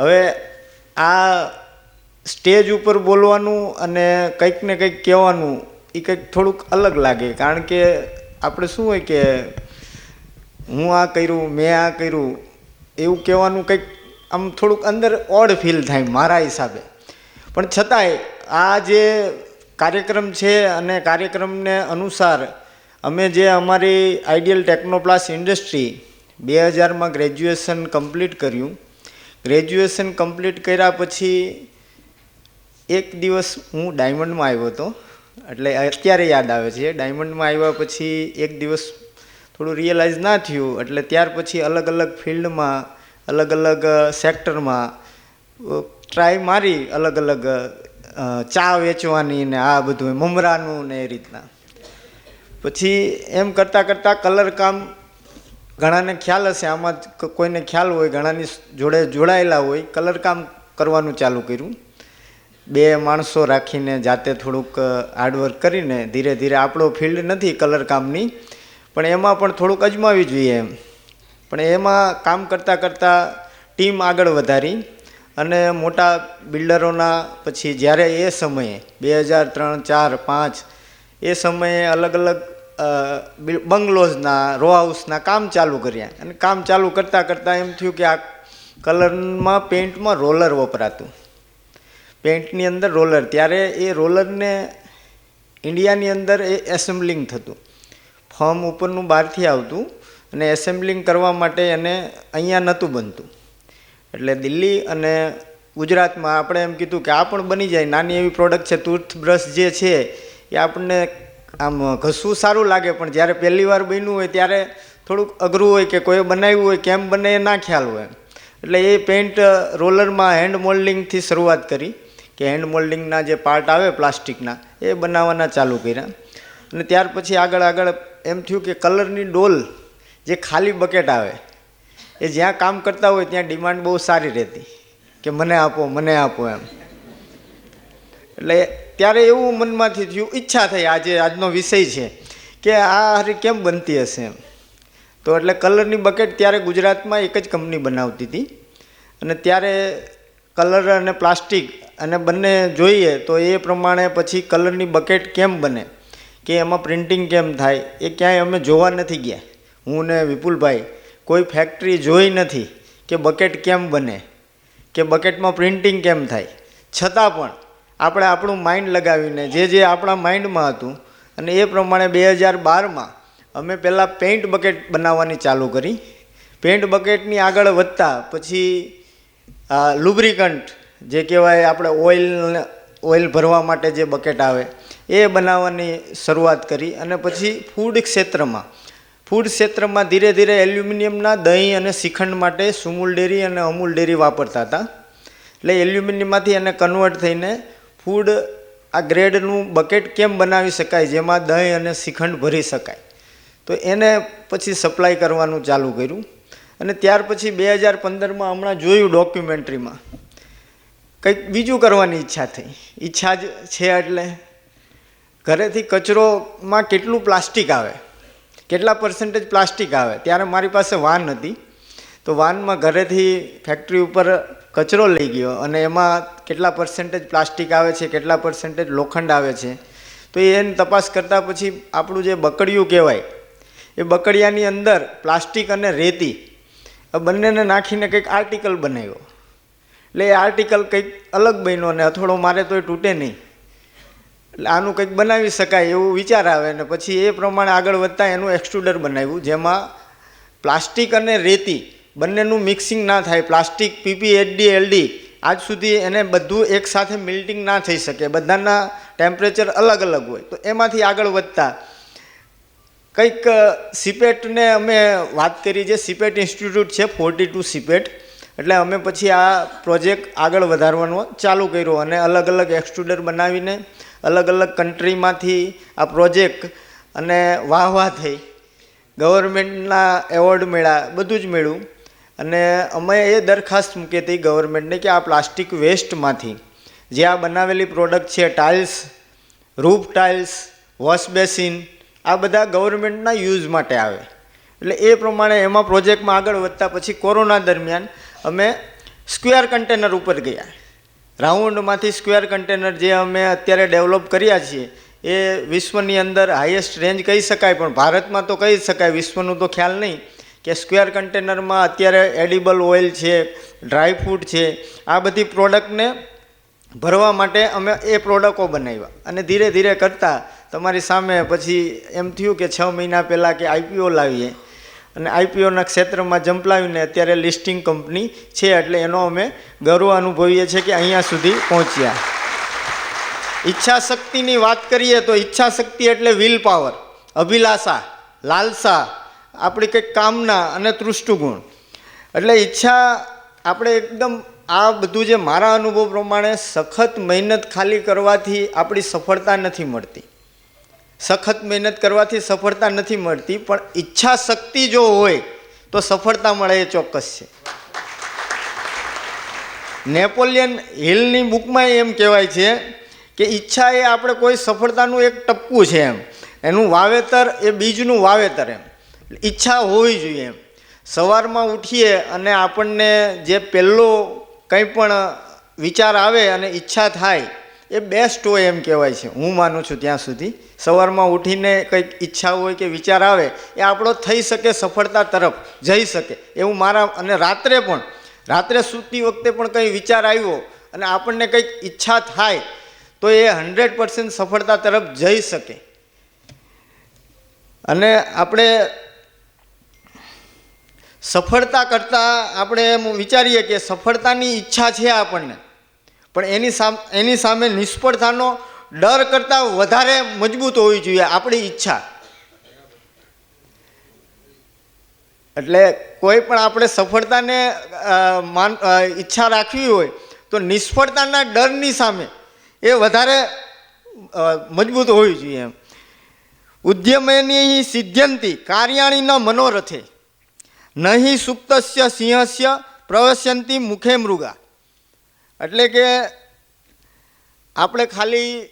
હવે આ સ્ટેજ ઉપર બોલવાનું અને કંઈક ને કંઈક કહેવાનું એ કંઈક થોડુંક અલગ લાગે. કારણ કે આપણે શું હોય કે હું આ કર્યું, મેં આ કર્યું, એવું કહેવાનું કંઈક આમ થોડુંક અંદર ઓડ ફીલ થાય મારા હિસાબે. પણ છતાંય આ જે કાર્યક્રમ છે અને કાર્યક્રમને અનુસાર અમે જે અમારી આઈડિયલ ટેકનોપ્લાસ ઇન્ડસ્ટ્રી બે હજારમાં ગ્રેજ્યુએશન કમ્પ્લીટ કર્યું ગ્રેજ્યુએશન કમ્પ્લીટ કર્યા પછી એક દિવસ હું ડાયમંડમાં આવ્યો હતો. એટલે અત્યારે યાદ આવે છે. ડાયમંડમાં આવ્યા પછી એક દિવસ થોડું રિયલાઇઝ ના થયું. એટલે ત્યાર પછી અલગ અલગ ફિલ્ડમાં અલગ અલગ સેક્ટરમાં ટ્રાય મારી અલગ અલગ ચા વેચવાની ને આ બધું મમરાનું ને એ રીતના. પછી એમ કરતાં કરતાં કલર કામ ઘણાને ખ્યાલ હશે, આમાં કોઈને ખ્યાલ હોય, ઘણાની જોડે જોડાયેલા હોય, કલર કામ કરવાનું ચાલુ કર્યું. બે માણસો રાખીને જાતે થોડુંક હાર્ડવર્ક કરીને ધીરે ધીરે આપણો ફિલ્ડ નથી કલર કામની, પણ એમાં પણ થોડુંક અજમાવી જોઈએ એમ. પણ એમાં કામ કરતાં કરતાં ટીમ આગળ વધારી અને મોટા બિલ્ડરોના પછી જ્યારે એ સમયે, બે હજાર ત્રણ, ચાર, પાંચ, એ સમયે અલગ અલગ બંગલોઝના રો હાઉસના કામ ચાલુ કર્યા. અને કામ ચાલુ કરતાં કરતાં એમ થયું કે આ કલરમાં, પેઇન્ટમાં રોલર વપરાતું. પેઇન્ટની અંદર રોલર. ત્યારે એ રોલરને ઇન્ડિયાની અંદર એ એસેમ્બલિંગ થતું. ફોર્મ ઉપરનું બહારથી આવતું અને એસેમ્બલિંગ કરવા માટે એને અહીંયા નહોતું બનતું. એટલે દિલ્હી અને ગુજરાતમાં આપણે એમ કીધું કે આ પણ બની જાય. નાની એવી પ્રોડક્ટ છે. ટૂથબ્રશ જે છે, એ આપણને આમ ઘસવું સારું લાગે, પણ જ્યારે પહેલી વાર બન્યું હોય ત્યારે થોડુંક અઘરું હોય કે કોઈ બનાવ્યું હોય, કેમ બને એ ના ખ્યાલ હોય. એટલે એ પેન્ટ રોલરમાં હેન્ડ મોલ્ડિંગથી શરૂઆત કરી કે હેન્ડ મોલ્ડિંગના જે પાર્ટ આવે પ્લાસ્ટિકના, એ બનાવવાના ચાલુ કર્યા. અને ત્યાર પછી આગળ આગળ એમ થયું કે કલરની ડોલ જે ખાલી બકેટ આવે, એ જ્યાં કામ કરતા હોય ત્યાં ડિમાન્ડ બહુ સારી રહેતી કે મને આપો મને આપો એમ. એટલે ત્યારે એવું મનમાંથી થયું, ઈચ્છા થઈ આજે, આજનો વિષય છે કે આ હારી કેમ બનતી હશે એમ. તો એટલે કલરની બકેટ ત્યારે ગુજરાતમાં એક જ કંપની બનાવતી હતી. અને ત્યારે કલર અને પ્લાસ્ટિક અને બંને જોઈએ તો એ પ્રમાણે પછી કલરની બકેટ કેમ બને, કે એમાં પ્રિન્ટિંગ કેમ થાય, એ ક્યાંય અમે જોવા નથી ગયા. હું ને વિપુલભાઈ કોઈ ફેક્ટરી જોઈ નથી કે બકેટ કેમ બને, કે બકેટમાં પ્રિન્ટિંગ કેમ થાય. છતાં પણ આપણે આપણું માઇન્ડ લગાવીને, જે જે આપણા માઇન્ડમાં હતું, અને એ પ્રમાણે બે હજાર બારમાં અમે પહેલાં પેઇન્ટ બકેટ બનાવવાની ચાલુ કરી. પેઇન્ટ બકેટની આગળ વધતા પછી લુબ્રિકન્ટ જે કહેવાય આપણે ઓઇલ ઓઇલ ભરવા માટે જે બકેટ આવે, એ બનાવવાની શરૂઆત કરી. અને પછી ફૂડ ક્ષેત્રમાં ફૂડ ક્ષેત્રમાં ધીરે ધીરે એલ્યુમિનિયમના દહીં અને શ્રીખંડ માટે સુમૂલ ડેરી અને અમૂલ ડેરી વાપરતા હતા. એટલે એલ્યુમિનિયમમાંથી એને કન્વર્ટ થઈને ફૂડ આ ગ્રેડનું બકેટ કેમ બનાવી શકાય? જેમાં દહીં અને શ્રીખંડ ભરી શકાય. તો એને પછી સપ્લાય કરવાનું ચાલુ કર્યું. અને ત્યાર પછી બે હજાર પંદરમાં હમણાં જોયું ડોક્યુમેન્ટરીમાં કંઈક બીજું કરવાની ઈચ્છા થઈ. ઈચ્છા જ છે એટલે ઘરેથી કચરોમાં કેટલું પ્લાસ્ટિક આવે? કેટલા પર્સન્ટેજ પ્લાસ્ટિક આવે? ત્યારે મારી પાસે વાન હતી. તો વાનમાં ઘરેથી ફેક્ટરી ઉપર કચરો લઈ ગયો અને એમાં કેટલા પર્સન્ટેજ પ્લાસ્ટિક આવે છે, કેટલા પર્સન્ટેજ લોખંડ આવે છે, તો એની તપાસ કરતાં પછી આપણું જે બકડિયું કહેવાય, એ બકડિયાની અંદર પ્લાસ્ટિક અને રેતી, આ બંનેને નાખીને કંઈક આર્ટિકલ બનાવ્યો. એટલે એ આર્ટિકલ કંઈક અલગ બન્યો અને અથોડો મારે તો એ તૂટે નહીં. એટલે આનું કંઈક બનાવી શકાય એવું વિચાર આવે ને પછી એ પ્રમાણે આગળ વધતા એનું એક્સટ્રુડર બનાવ્યું, જેમાં પ્લાસ્ટિક અને રેતી બંનેનું મિક્સિંગ ના થાય. પ્લાસ્ટિક, પીપી એચડી એલડી આજ સુધી એને બધું એકસાથે મિલ્ટિંગ ના થઈ શકે. બધાના ટેમ્પરેચર અલગ અલગ હોય. તો એમાંથી આગળ વધતા. કંઈક સિપેટને અમે વાત કરી જે સિપેટ ઇન્સ્ટિટ્યૂટ છે ફોર્ટી ટુ સિપેટ એટલે અમે પછી આ પ્રોજેક્ટ આગળ વધારવાનો ચાલુ કર્યો અને અલગ અલગ એક્સટ્રુડર બનાવીને અલગ અલગ કન્ટ્રીમાંથી આ પ્રોજેક્ટ અને વાહ વાહ થઈ. ગવર્મેન્ટના એવોર્ડ મળ્યા બધું જ મળ્યું. અને અમે એ દરખાસ્ત મૂકી હતી ગવર્મેન્ટને કે આ પ્લાસ્ટિક વેસ્ટમાંથી જે આ બનાવેલી પ્રોડક્ટ છે, tiles, roof tiles, wash basin, આ બધા ગવર્મેન્ટના યુઝ માટે આવે. એટલે એ પ્રમાણે એમાં પ્રોજેક્ટમાં આગળ વધતા પછી કોરોના દરમિયાન અમે સ્ક્વેર કન્ટેનર ઉપર ગયા. રાઉન્ડમાંથી સ્ક્વેર કન્ટેનર જે અમે અત્યારે ડેવલપ કર્યા છીએ, એ વિશ્વની અંદર હાઈએસ્ટ રેન્જ કહી શકાય, પણ ભારતમાં તો કહી શકાય, વિશ્વનું તો ખ્યાલ નહીં. કે સ્ક્વેર કન્ટેનરમાં અત્યારે એડિબલ ઓઇલ છે, ડ્રાય ફ્રૂટ છે, આ બધી પ્રોડક્ટને ભરવા માટે અમે એ પ્રોડક્ટો બનાવ્યા. અને ધીરે ધીરે કરતાં તમારી સામે પછી એમ થયું કે છ મહિના પહેલાં કે આઈપીઓ લાવીએ. અને આઈપીઓના ક્ષેત્રમાં જંપલાવીને અત્યારે લિસ્ટિંગ કંપની છે એટલે એનો અમે ગર્વ અનુભવીએ છીએ કે અહીંયા સુધી પહોંચ્યા. ઈચ્છા શક્તિની વાત કરીએ તો ઈચ્છા શક્તિ એટલે વિલ પાવર, અભિલાષા, લાલસા આપણી કંઈક કામના અને તૃષ્ટુગુણ એટલે ઈચ્છા આપણે એકદમ આ બધું જે મારા અનુભવ પ્રમાણે સખત મહેનત ખાલી કરવાથી આપણી સફળતા નથી મળતી. સખત મહેનત કરવાથી સફળતા નથી મળતી, પણ ઈચ્છા શક્તિ જો હોય તો સફળતા મળે એ ચોક્કસ છે. નેપોલિયન હિલની બુકમાં એમ કહેવાય છે કે ઈચ્છા એ આપણે કોઈ સફળતાનું એક ટપકું છે એમ. એનું વાવેતર એ બીજનું વાવેતર એમ. ઈચ્છા હોવી જોઈએ. એમ સવારમાં ઉઠીએ અને આપણને જે પહેલો કંઈ પણ વિચાર આવે અને ઈચ્છા થાય, એ બેસ્ટ હોય એમ કહેવાય છે. હું માનું છું ત્યાં સુધી. સવારમાં ઉઠીને કંઈક ઈચ્છા હોય કે વિચાર આવે, એ આપણો થઈ શકે સફળતા તરફ, જઈ શકે. એવું મારા, અને રાત્રે પણ, રાત્રે સૂતી વખતે પણ કંઈ વિચાર આવ્યો અને આપણને કંઈક ઈચ્છા થાય, તો એ હંડ્રેડ પર્સન્ટ સફળતા તરફ જઈ શકે. અને આપણે સફળતા કરતાં આપણે એમ વિચારીએ કે સફળતાની ઈચ્છા છે આપણને. પણ એની સામે એની સામે નિષ્ફળતાનો ડર કરતાં વધારે મજબૂત હોવી જોઈએ આપણી ઈચ્છા. એટલે કોઈ પણ આપણે સફળતાને માન ઈચ્છા રાખવી હોય તો નિષ્ફળતાના ડરની સામે એ વધારે મજબૂત હોવી જોઈએ એમ. ઉદ્યમેની સિદ્ધ્યંતિ કાર્યાણીના મનોરથે. નહીં સુપ્તસ્ય સિંહસ્ય પ્રવશ્યંતી મુખે મૃગા. એટલે કે આપણે ખાલી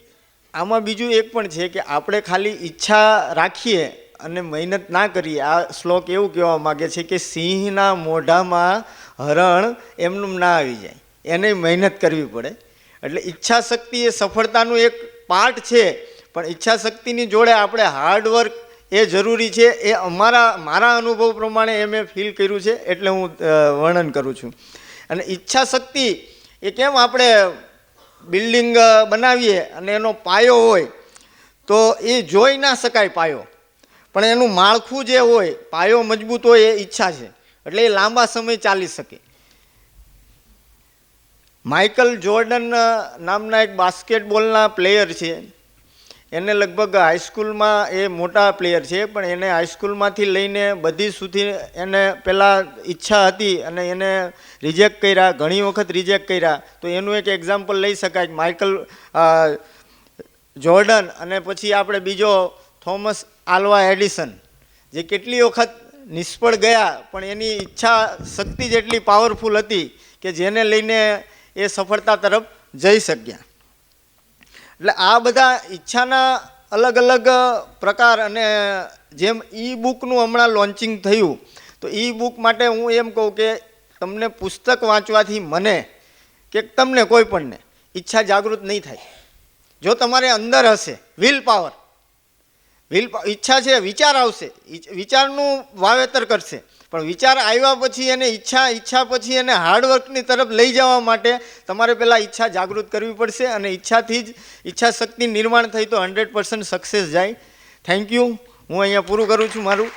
આમાં બીજું એક પણ છે કે આપણે ખાલી ઈચ્છા રાખીએ અને મહેનત ના કરીએ. આ શ્લોક એવું કહેવા માગે છે કે સિંહના મોઢામાં હરણ એમનું ના આવી જાય. એને મહેનત કરવી પડે. એટલે ઈચ્છા શક્તિ એ સફળતાનું એક પાર્ટ છે. પણ ઈચ્છા શક્તિની જોડે આપણે હાર્ડવર્ક એ જરૂરી છે, એ અમારા, મારા અનુભવ પ્રમાણે એ મેં ફીલ કર્યું છે, એટલે હું વર્ણન કરું છું. અને ઈચ્છા શક્તિ એ કેમ આપણે બિલ્ડિંગ બનાવીએ અને એનો પાયો હોય, તો એ જોઈ ના શકાય પાયો. પણ એનું માળખું જે હોય, પાયો મજબૂત હોય એ ઈચ્છા છે. એટલે એ લાંબા સમય ચાલી શકે. માઇકલ જોર્ડન નામના એક બાસ્કેટબોલના પ્લેયર છે. એને લગભગ હાઈસ્કૂલમાં એ મોટા પ્લેયર છે, પણ એને હાઈસ્કૂલમાંથી લઈને બધી સુધી એને પહેલાં ઈચ્છા હતી અને એને રિજેક્ટ કર્યા, ઘણી વખત રિજેક્ટ કર્યા. તો એનું એક એક્ઝામ્પલ લઈ શકાય માઇકલ જોર્ડન અને પછી આપણે બીજો થોમસ આલ્વા એડિસન જે કેટલી વખત નિષ્ફળ ગયા, પણ એની ઈચ્છા શક્તિ જેટલી પાવરફુલ હતી કે જેને લઈને એ સફળતા તરફ જઈ શક્યા. એટલે આ બધા ઈચ્છાના અલગ અલગ પ્રકાર અને જેમ ઈ બુકનું હમણાં લોન્ચિંગ થયું, તો ઈ બુક માટે હું એમ કહું કે તમને પુસ્તક વાંચવાથી મને કે તમને કોઈ પણને ઈચ્છા જાગૃત નહીં થાય. જો તમારે અંદર હશે, વિલ પાવર, વિલ ઈચ્છા છે, વિચાર આવશે વિચારનું વાવેતર કરશે પણ વિચાર આવ્યા પછી એને ઈચ્છા ઈચ્છા પછી એને હાર્ડવર્કની તરફ લઈ જવા માટે તમારે પહેલાં ઈચ્છા જાગૃત કરવી પડશે અને ઈચ્છાથી જ, ઈચ્છા શક્તિ નિર્માણ થઈ તો હંડ્રેડ પર્સન્ટ સક્સેસ જાય. થેન્ક યુ હું અહીંયા પૂરું કરું છું મારું.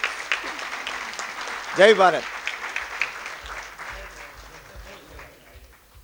જય ભારત.